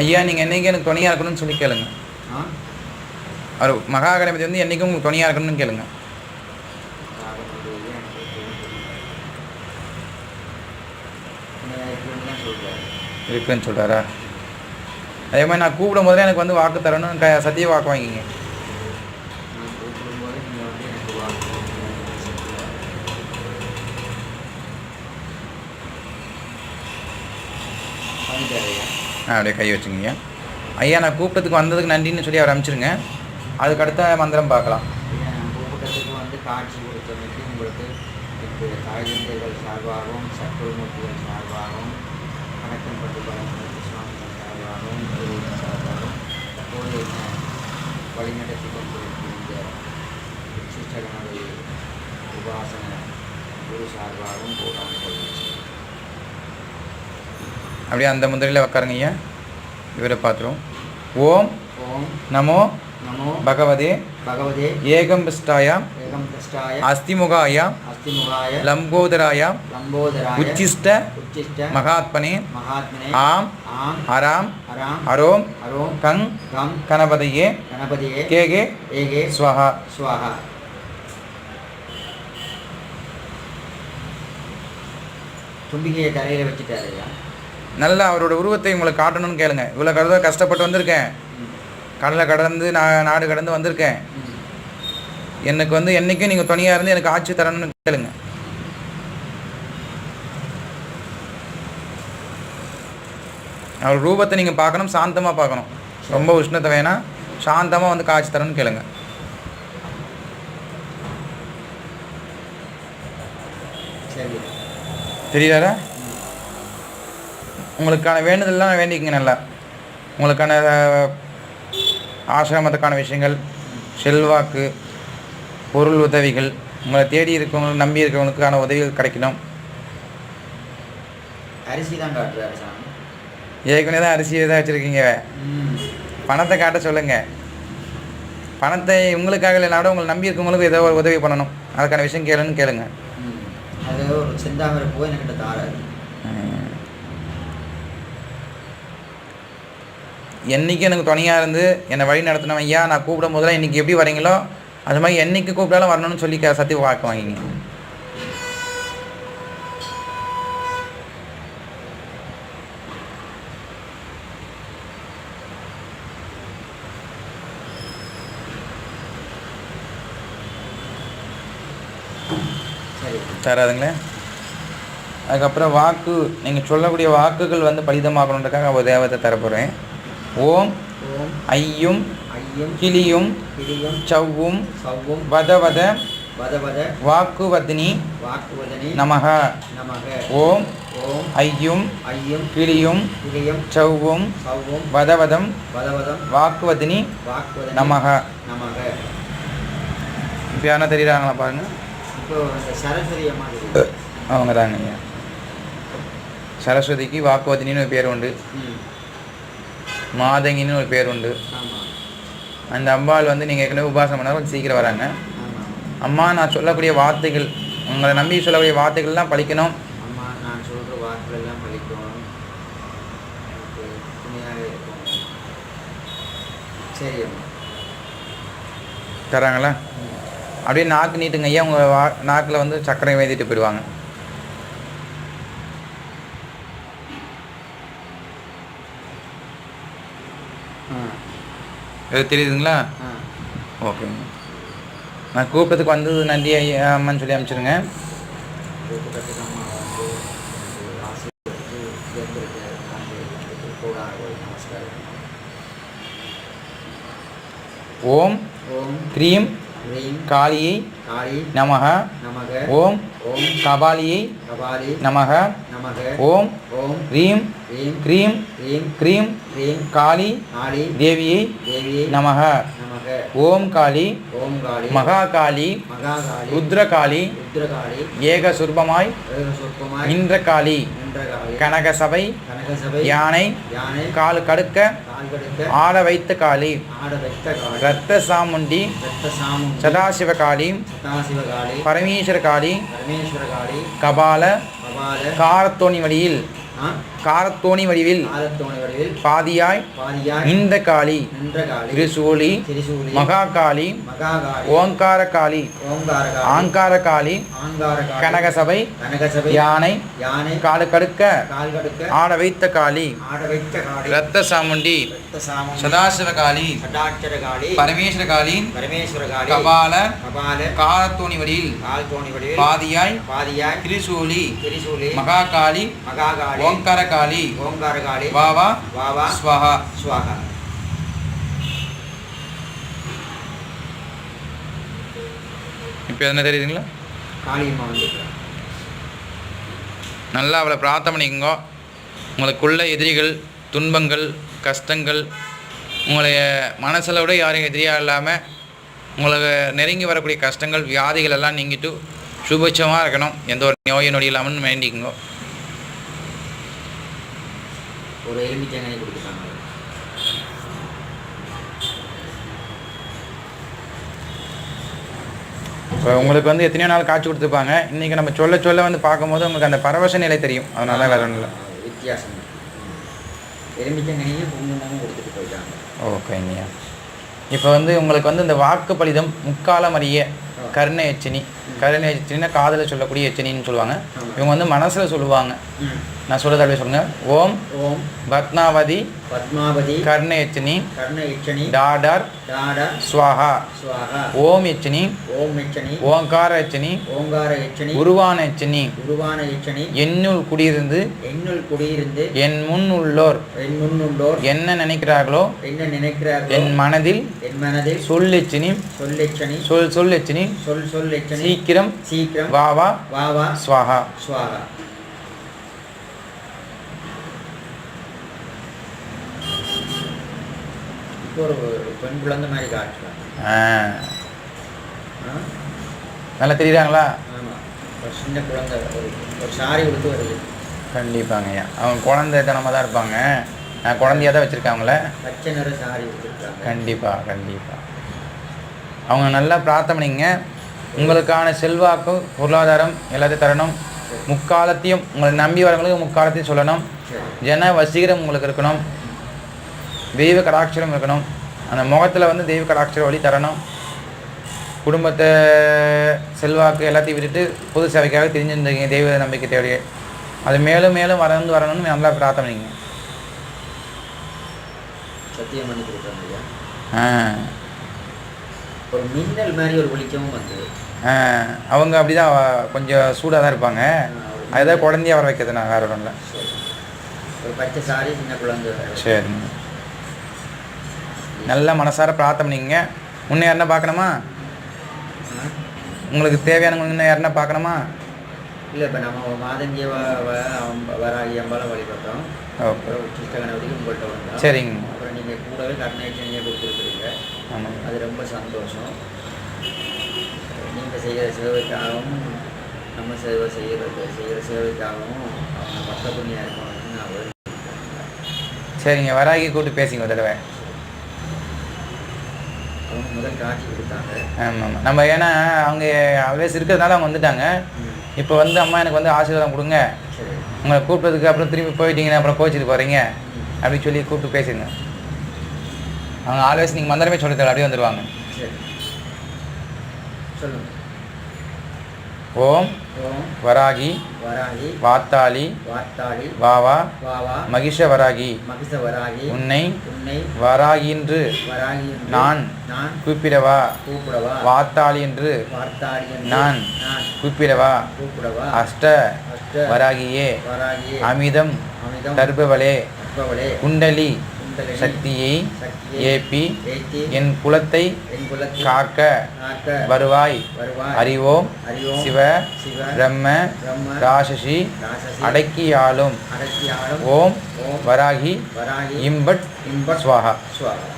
ஐயா நீங்கள் என்னைக்கு எனக்கு துணையாக இருக்கணும்னு சொல்லி கேளுங்க. அவர் மகா கணபதி வந்து என்னைக்கும் உங்களுக்கு துணையாக இருக்கணும்னு கேளுங்க. இருக்குன்னு சொல்கிறாரா அதே மாதிரி நான் கூப்பிடும் போதே எனக்கு வந்து வாக்கு தரணும். க சத்திய வாக்கு வாங்கிங்க நான் அப்படியே கை வச்சுங்க ஐயா நான் கூப்பிட்டதுக்கு வந்ததுக்கு நன்றின்னு சொல்லி அவர் அனுப்பிச்சிருங்க. அதுக்கு அடுத்த மந்திரம் பார்க்கலாம். கூட்டத்துக்கு வந்து காட்சி கொடுத்தமைக்கு உங்களுக்கு இப்போ தாய்தந்தைகள் சார்பாகவும் சத்துருமூர்த்திகள் சார்பாகவும் வணக்கம் பட்டு பலமுறை சுவாமிகள் சார்பாகவும் குருவின் சார்பாகவும் தற்போது என்ன வழிநடத்தி கொண்டிருக்கும் இந்த உச்சிச்சகனுடைய உபாசன குரு சார்பாகவும் கூடாமல் கொள்கிறேன் அப்படியே அந்த முதிரையில் உட்காருங்க ஐயா. இவரை பார்த்துருவோம். ஓம் ஓம் நமோ நமோ பகவதே பகவதே ஏகம் பிஷ்டாயாம் ஏகம் திஷ்டாய அஸ்திமுகாயாம் அஸ்திமுகாய லம்போதராயாம் லம்போதராய உச்சிஷ்ட உச்சிஷ்ட மகாத்மனே மகாத்மனே ஆம் ஆம் அராம் அராம் அரோம் அரோம் கங் கம் கணபதையே கணபதியே கேகே ஏகே ஸ்வஹா. ஸ்வாஹா. தும்பிகையை தலையில வச்சுட்டாரு நல்லா அவரோட உருவத்தை உங்களுக்கு காட்டணும்னு கேளுங்க. இவ்வளோ கருத கஷ்டப்பட்டு வந்திருக்கேன். கடலை கடந்து நான் நாடு கடந்து வந்திருக்கேன். எனக்கு வந்து என்றைக்கும் நீங்கள் துணையாக இருந்து எனக்கு ஆட்சி தரணும்னு கேளுங்க. அவர் ரூபத்தை நீங்கள் பார்க்கணும் சாந்தமாக பார்க்கணும். ரொம்ப உஷ்ணத்தை வேணாம் சாந்தமாக வந்து காட்சி தரணும்னு கேளுங்க. சரி. தெரியுதாரா உங்களுக்கான வேண்டுதல்லாம் வேண்டிக்கங்க நல்லா. உங்களுக்கான ஆசிரமத்துக்கான விஷயங்கள் செல்வாக்கு பொருள் உதவிகள் உங்களை தேடி இருக்கவங்களுக்கு நம்பி இருக்கவங்களுக்கான உதவிகள் கிடைக்கணும். அரிசி தான் காட்டுறாரு ஏற்கனவே தான் அரிசி தான் வச்சுருக்கீங்க. பணத்தை காட்ட சொல்லுங்கள் பணத்தை உங்களுக்காக இல்லைனா கூட உங்களை நம்பி இருக்கவங்களுக்கு ஏதோ ஒரு உதவி பண்ணணும். அதுக்கான விஷயம் கேளுன்னு கேளுங்க. அது செந்தாமரை பூ என்கிட்ட தாராரு ம். எனக்கு துணையாக இருந்து என்னை வழி நடத்தினவன் ஐயா நான் கூப்பிடும் போதெல்லாம் இன்றைக்கி எப்படி வரீங்களோ அது மாதிரி என்றைக்கு கூப்பிட்டாலும் வரணும்னு சொல்லி க- வாக்கு வாங்கிங்க தராதுங்களே அதுக்கப்புறம் வாக்கு நீங்கள் சொல்லக்கூடிய வாக்குகள் வந்து பலிதமாகணுன்றக்காக ஒரு தேவத்தை தரப்போகிறேன் ஓம் ஐயும் கிளியும் சவ்வும் வதவத வாக்குவதினி நமக ஓம் ஐயும் ஐயம் கிளியும் சவ்வும் வதவதம் வாக்குவதினி நமக நமக இப்போ யாரா தெரியுறாங்களா பாருங்க. அவங்க தாங்க ஐயா. சரஸ்வதிக்கு வாக்குவதினின்னு பேர் உண்டு. மாதங்கின்னு ஒரு பேர் உண்டு அந்த அம்பாள் வந்து நீங்கள் ஏற்கனவே உபாசனம் பண்ணாலும் கொஞ்சம் சீக்கிரம் வராங்க. அம்மா நான் சொல்லக்கூடிய வார்த்தைகள் உங்களை நம்பி சொல்லக்கூடிய வார்த்தைகள்லாம் பழிக்கணும். தராங்களா. அப்படியே நாக்கு நீட்டுங்க ஐயா உங்கள் வா நாக்கில் வந்து சர்க்கரை வேதிட்டு போயிடுவாங்க. இது தெரியுதுங்களா? ஓகேங்க நான் கூப்பிட்டதுக்கு வந்தது நன்றி ஐயா அம்மான்னு சொல்லி அனுப்பிச்சிருங்க வந்து ஓம் ஓம் க்ரீம் காளியை காளி நமக ஓம் கபாலியை கபாலி நமக ஓம் ஓம் ரீம் க்ரீம் க்ரீம் காளி காளி தேவியை நமக. ஓம் காளி ஓம் காளி மகா காளி ருத்ரகாளி ஏக சுர்பமாய் நின்ற காளி கனகசபை யானை கால் கடுக்க ஆட வைத்த காளி ரத்த சாமுண்டி சதாசிவ காளி சதாசிவ காளி பரமேஸ்வர காளி பரமேஸ்வர காளி கபால கபால காரத்தோணி வழியில் காரத்தோணி வடிவில் பாதியாய் இந்த காளி திரிசூலி மகாகாளி ஓங்கார காளி ஓங்கார காளி ஆங்கார காளி கனகசபை யானை யானை கால் கடுக்க ஆட வைத்த காளி ரத்த சாமுண்டி சதாசிவ காளி பரமேஸ்வர காளி பரமேஸ்வர கபால கபால காரத்தோணி வடிவில் பாதியாய் பாதியாய் திரிசூலி திரிசூலி மகாகாளி ஓங்கார காளி ஓங்கார காளி வாவா வாவா ஸ்வஹா. ஸ்வாகா இப்போ என்ன தெரியுதுங்களா? காளியம்மா வந்துருக்காங்க நல்லா அவளை பிரார்த்தனை பண்ணிக்கோங்க. உங்களுக்குள்ள எதிரிகள் துன்பங்கள் கஷ்டங்கள் உங்களுடைய மனசில் விட யாரும் எதிரியாக இல்லாமல் உங்களுக்கு நெருங்கி வரக்கூடிய கஷ்டங்கள் வியாதிகள் எல்லாம் நீங்கிட்டு சுபிட்சமாக இருக்கணும். எந்த ஒரு நோய் நொடி இல்லாமல் வேண்டிக்கோங்க. ஒரு எலுமிச்சங்காய் கொடுத்துருக்காங்க இப்போ உங்களுக்கு வந்து எத்தனையோ நாள் காட்சி கொடுத்துருப்பாங்க. இன்றைக்கி நம்ம சொல்ல சொல்ல வந்து பார்க்கும்போது உங்களுக்கு அந்த பரவச நிலை தெரியும். அதனால தான் வேறு ஒன்றும் இல்லை வித்தியாசம். எலுமிச்சங்கனியும் குங்குமமும் கொடுத்துட்டு போயிட்டாங்க. ஓகேங்கய்யா இப்போ வந்து உங்களுக்கு வந்து இந்த வாக்கு பலிதம் முக்காலம் அறிய கருணை எச்சினி. கருணை எச்சினின்னா காதில் சொல்லக்கூடிய எச்சினின்னு சொல்லுவாங்க. இவங்க வந்து மனசில் சொல்லுவாங்க. நான் சொல்கிறத அப்படியே சொல்லுங்க. ஓம் ஓம் பத்மாவதி பத்மாவதி கர்ண எச்சினி கர்ண இச்சனி டாடர் டாடா ஸ்வாஹா ஸ்வாகா ஓம் எச்சினி ஓம் இச்சனி ஓங்கார எச்சினி ஓங்கார இச்சனி உருவான எச்சினி உருவான இச்சனி என்னுள் குடியிருந்து என்னுள் குடியிருந்து என் முன் உள்ளோர் என் முன்னுள்ளோர் என்ன நினைக்கிறார்களோ என்ன நினைக்கிறார்களோ என் மனதில் என் மனதில் சொல் எச்சினி சொல்லெச்சனி சொல் சொல் எச்சினி சொல் சொல் எச்சனி சீக்கிரம் சீக்கிரம் வா வா வா வா ஸ்வாஹா ஸ்வாகா ஒரு பெண் குழந்தை மாதிரி காட்டுறாங்க? நல்லா தெரியுறாங்களா? ஒரு சின்ன குழந்தை ஒரு ஒரு சாரி கொடுத்து வருது. கண்டிப்பாங்க ஐயா அவங்க குழந்தைத்தனமாக தான் இருப்பாங்க. நான் குழந்தையாக தான் வச்சுருக்காங்களே? பச்சை நிற சாரி கொடுத்துருக்காங்க கண்டிப்பாக கண்டிப்பாக அவங்க நல்லா பிரார்த்தனை பண்ணிங்க உங்களுக்கான செல்வாக்கு பொருளாதாரம் எல்லாத்தையும் தரணும். முக்காலத்தையும் உங்களை நம்பி வரவங்களுக்கு முக்காலத்தையும் சொல்லணும். ஜன வசீகரம் உங்களுக்கு இருக்கணும். தெய்வ கடாட்சரம் இருக்கணும். அந்த முகத்தில் வந்து தெய்வ கடாட்சர வழி தரணும். குடும்பத்தை செல்வாக்கு எல்லாத்தையும் விட்டுட்டு பொது சேவைக்காக தெரிஞ்சிருந்தீங்க தெய்வ நம்பிக்கை தேவையே அது மேலும் மேலும் வளர்ந்து வரணும்னு நல்லா பிரார்த்தனை பண்ணிங்க சத்தியம் பண்ணி ஆ. ஒரு மின்னல் மாதிரி ஒரு வெளிச்சமும் வந்தது. அவங்க அப்படி தான் கொஞ்சம் சூடாக தான் இருப்பாங்க. அதுதான் குழந்தைய வர வைக்கிறது நான் வேறு ஒன்றும் இல்லை. ஒரு பச்சை சாரி சின்ன குழந்தை சரி நல்ல மனசார பிரார்த்தனை பண்ணிங்க முன்னே யாருன்னா பார்க்கணுமா? உங்களுக்கு தேவையானவங்க இன்னும் யாருன்னா பார்க்கணுமா? இல்லை இப்போ நம்ம மாதங்கிய வராகி அம்பாலம் வழிபட்டோம் உங்கள்கிட்ட வந்தோம். சரிங்க. அப்புறம் நீங்கள் கூடவே கருணாச்சனியை கொடுத்துருக்குறீங்க. ஆமாங்க. அது ரொம்ப சந்தோஷம். நீங்கள் செய்கிற சேவைக்காகவும் நம்ம சேவை செய்கிறது செய்கிற சேவைக்காகவும் அவங்க இருக்கணும்னு நான் வேண்டி- சரிங்க. வராகி கூப்பிட்டு பேசிங்க ஒரு தடவை. முதல் காட்சி கொடுத்தாங்க ஆமாம். நம்ம ஏன்னா அவங்க அவேஸ் இருக்கிறதுனால அவங்க வந்துட்டாங்க. இப்போ வந்து அம்மா எனக்கு வந்து ஆசீர்வாதம் கொடுங்க. உங்களை கூப்பிட்டதுக்கு அப்புறம் திரும்பி போயிட்டீங்கன்னா அப்புறம் கோச்சிட்டு போகிறீங்க. அப்படின்னு சொல்லி கூப்பிட்டு பேசுங்க அவங்க ஆல்வேஸ் நீங்கள் மந்திரமே சொல்லி தர அப்படியே வந்துடுவாங்க ஓம் வராகி வராகி வாத்தாளி வாத்தாளி வாவா மகிஷ வராகி மகிஷ வராகி உன்னை வராகின்று வராகி என்று நான் நான் கூப்பிடவா கூப்பிடவா வாத்தாளி என்று நான் நான் கூப்பிடவா கூப்பிடவா அஷ்ட அஷ்ட வராகியே வராகியே அமிதம் தர்பவளே குண்டலி சக்தியை ஏற்றி என் குலத்தை காக்க வருவாய். அறிவோம். சிவ பிரம்ம ராசசி அடக்கியாலும் ஓம் வராகி இம்பட் ஸ்வாஹா ஸ்வாகா